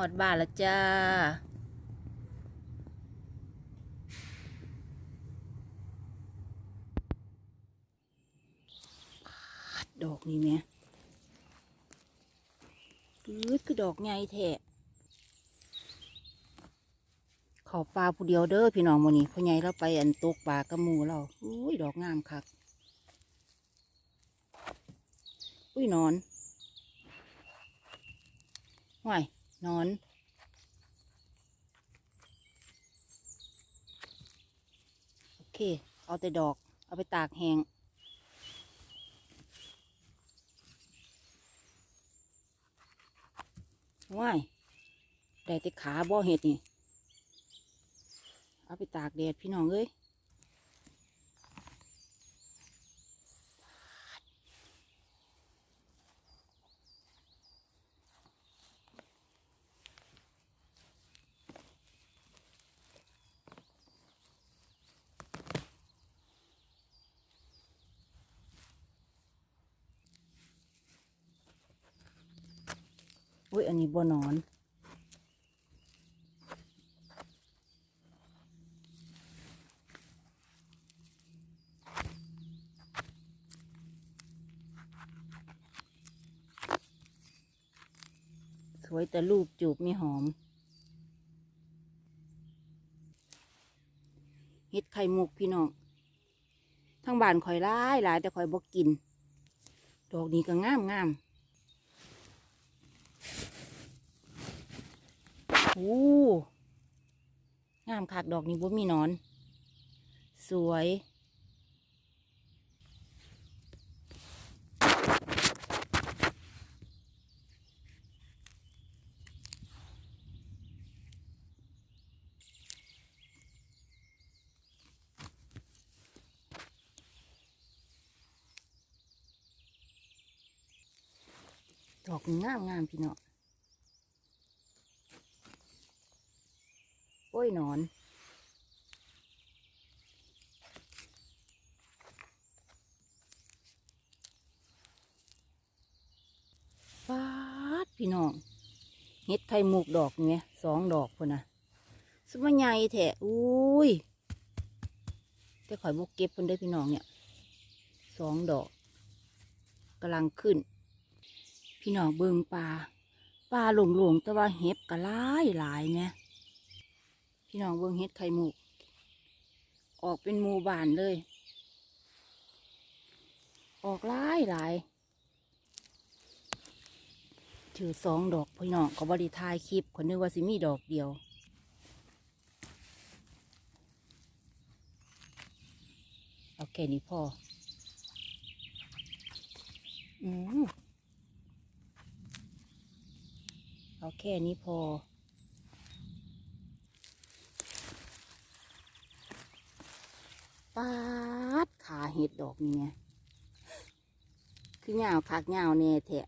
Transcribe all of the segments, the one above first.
อดบ้านละจ้า ดอกนี่แหม่ปื๊ดคือดอกใหญ่แท้ขอปลาผู้เดียวเด้อพี่น้องโมนี่พ่อใหญ่เราไปอันตกปลากระมูเราอุ้ยดอกงามคักอุ้ยนอนห่วย นอน โอเค เอาแต่ดอก เอาไปตากแห้งว้ายได้แต่ขาบ่เห็ดนี่ เอาไปตากแดดพี่น้องเอ้ย อุ้ยอันนี้บัวนอนสวยแต่รูปจูบไม่หอมเฮ็ดไข่มุกพี่น้องทั้งบ้านข่อยร้ายหลายแต่ข่อยบ่กิน ดอกนี้ก็งามงาม โอ้งามคักดอกนี้บ่มีนอน สวย ดอกนี้งามงามพี่เน้อง โอ้ย หนอน ฟาดพี่น้องเฮ็ดไข่มุกดอกเนี่ยสองดอกพุ่นนะสมัยใหญ่แท้อุ้ยแต่ข่อยบกเก็บพุ่นได้พี่น้องเนี่ยสองดอกกำลังขึ้น พี่น้องเบิงปลาปลาหลงๆแต่ว่าเห็บกระลายหลายเนี่ย พี่น้องเบิ่งเฮ็ดไข่หมุกออกเป็นหมู่บ้านเลย ออกหลายหลายถือสองดอกพี่น้องก็บริทายคลิปคนนึกว่าสิมีดอกเดียวโอเคนี่พออืมเอาแค่นี้พอ ปาดขาเห็ดดอกนี่ไงคือเหงาคักเหงาแน่แท้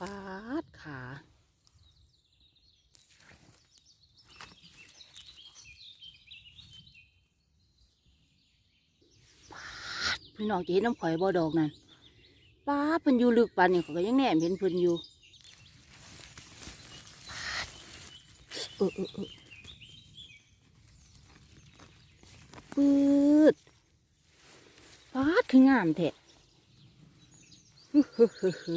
ปาดขาปาดพี่น้องจะเห็นน้ำข่อยบ่อดอกนั่นปาดเพิ่นอยู่ลึกปานนี่เขาก็ยังแนมเห็นเพิ่นอยู่ เออเออเออปืดฟาดคืองามแท้ฮึฮึฮึฮึ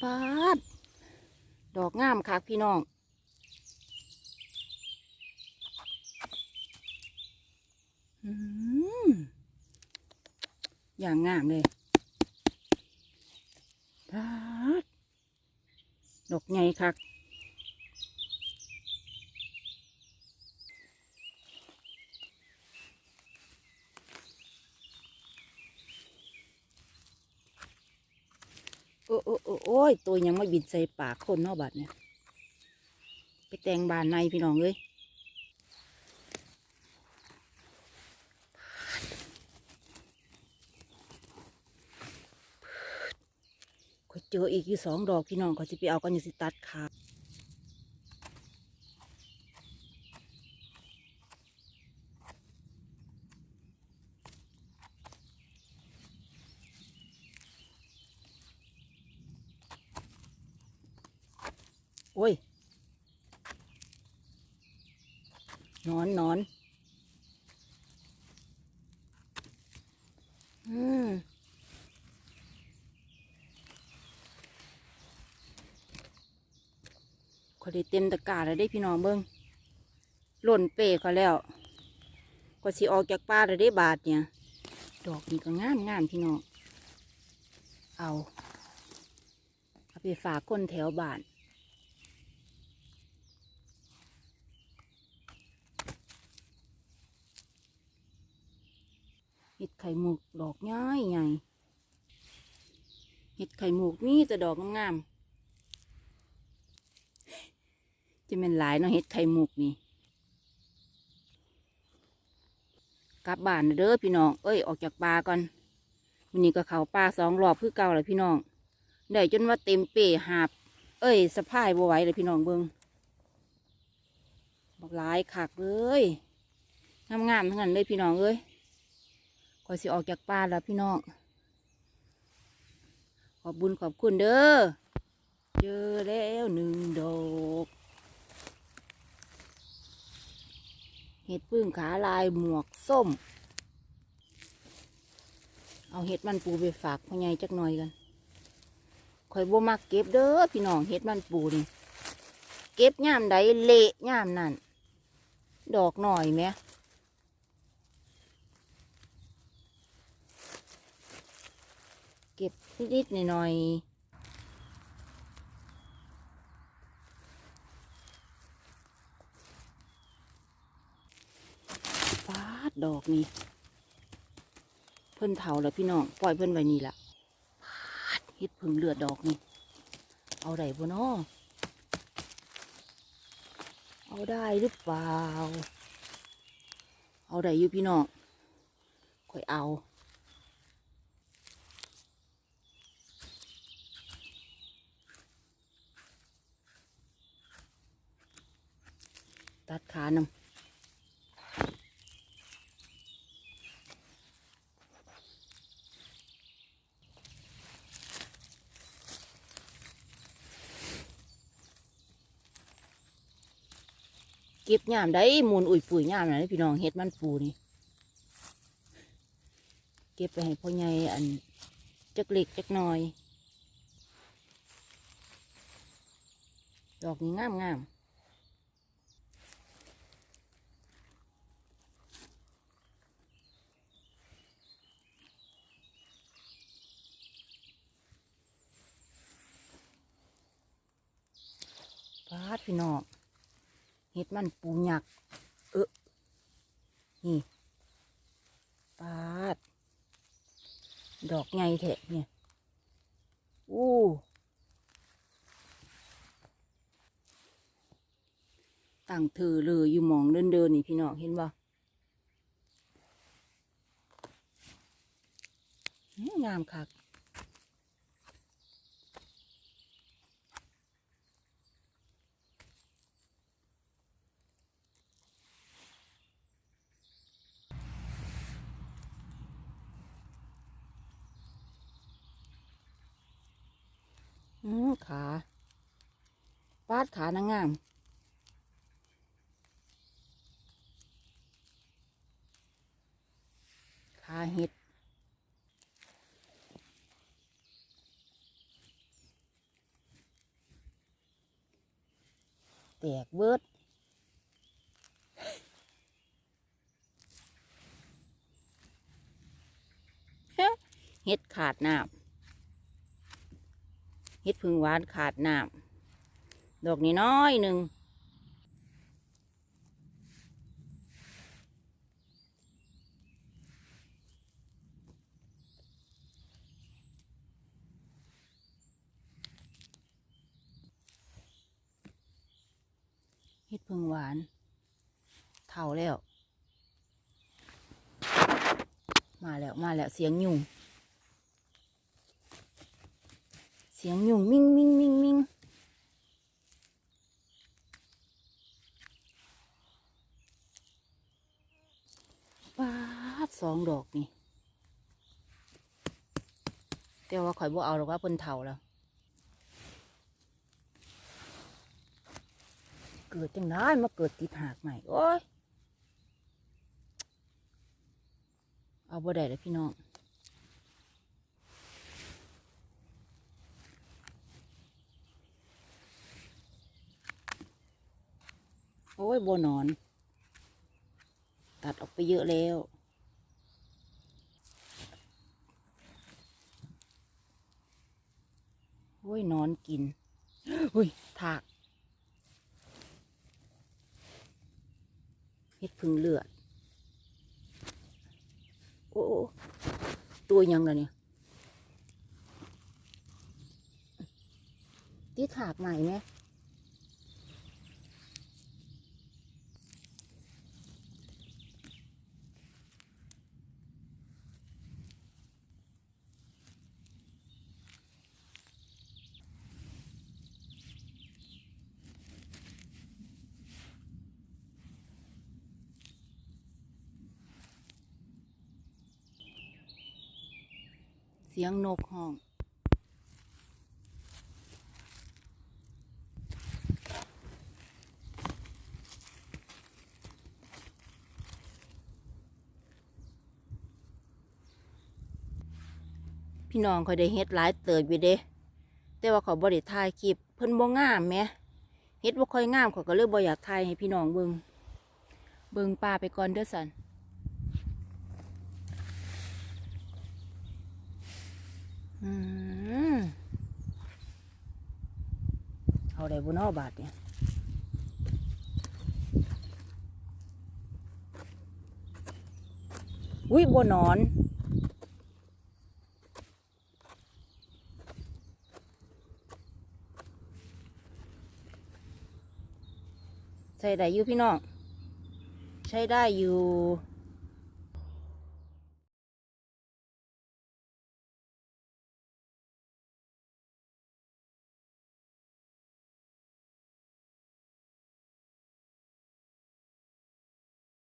ฟาด ดอกงามคักพี่น้องอืมอย่างงามเลยฟาดดอกใหญ่คัก โอ้โอ้โอ้โอ้ยตัวยังไม่บินใส่ปากคนนอกบัดเนี่ยไปแต่งบานในพี่น้องเลยขอยเจออีกอยู่สองดอกพี่น้องเขาจะไปเอากันอยู่สิตัดขา โอ้ยนอนนอนอืมขอได้เต็มตะกร้าแล้วได้พี่น้องเบิ้งหล่นเปเขาแล้วก็สิออกจากป่าแล้วได้บาทเนี่ย ดอกนี้ก็งามงามพี่น้อง เอา เอาไปฝากคนแถวบ้าน ห็ดไข่หมูกดอกย้ายใหญ่เห็ดไข่หมูกนี่จะดอกงามๆจะเป็นหลายเนาะเห็ดไข่หมูกนี่กลับบ้านเด้อพี่น้อง เอ้ยออกจากป่าก่อนวันนี้ก็เขาป่าสองรอบคือเก่าเลยพี่น้องได้จนว่าเต็มเป้หาบ เอ้ยสะพายบ่ไหวเลยพี่น้องเบิงบักหลายคักเลยงามๆทั้งนั้นเลยพี่น้องเอ้ย อยสิออกจากป่าแล้วพี่น้อง ขอบบุญขอบคุณเด้อ เจอแล้วหนึ่งดอกเห็ดพึ่งขาลายหมวกส้ม เอาเห็ดมันปูไปฝากพ่อใหญ่จักหน่อยกันข่อยบ่มักเก็บเด้อพี่น้องเห็ดมันปูนี่ เก็บย่ามใดเละย่ามนั่น ดอกหน่อยไหมเก็บ นิดๆหน่อยๆฟาดดอกนี่เพิ่นเถาแล้วพี่น้องปล่อยเพิ่นไว้นี่ละฟาดเฮ็ดพึ่งเลือดดอกนี่เอาได้บ่น้อเอาได้หรือเปล่า เอาได้อยู่พี่น้องค่อยเอา ตัดขานำเก็บยามได้มูลอุ่ยปุ๋ยยามนะพี่น้องเฮ็ดมันปูนี่เก็บไปให้พ่อใหญ่อันจักเล็กจักน้อย ดอกนี้งามงาม ฟาดพี่น้องเห็ดมันปูหยัก เออนี่ปาด ดอกไงแทะเนี่ยอู้ตั้งเธอเลยอยู่มองเดินเดินนี่พี่น้องเห็นบ่งามคัก อืมขาปาด ขานางงามขาเห็ดแตกเบิดเห็ดขาดน้ำเฮ็ดพึ่งหวานขาดน้ำ ดอกนี้น้อยหนึ่งเฮ็ดพึ่งหวานเท่าแล้ว มาแล้วมาแล้วเสียงยุงเสียงยุงมิ่งมิ่งมิ่งมิ่งปาด สองดอกนี่แต่ว่าข่อยบ่เอาหรอกว่าเพิ่นเฒ่าแล้ว เกิดจังได้มาเกิดติดหากใหม่โอ้ยเอาบ่ได้เลยพี่น้องโอ้ยบัวนอน ตัดออกไปเยอะแล้ว โอ้ยนอนกินอุ้ยถากเฮ็ดพึ่งเลือด โอ้ตัวยังล่ะเนี่ยที่ถากใหม่ไหม เสียงนกห้องพี่น้องเขาได้เฮ็ดหลายเติบอยู่เด้แต่ว่าเขาบ่ได้ถ่ายคลิปเพิ่นบ่งามแหมเฮ็ดบ่ค่อยงามเขาก็เลยบ่อยากถ่ายให้พี่น้องเบิ่งเบิ่งป่าไปก่อนเด้อสันอืม เอาได้บ่เนอบาทเนี่ยอุ้ยบ่หนอน ใช้ได้อยู่พี่น้อง ใช้ได้อยู่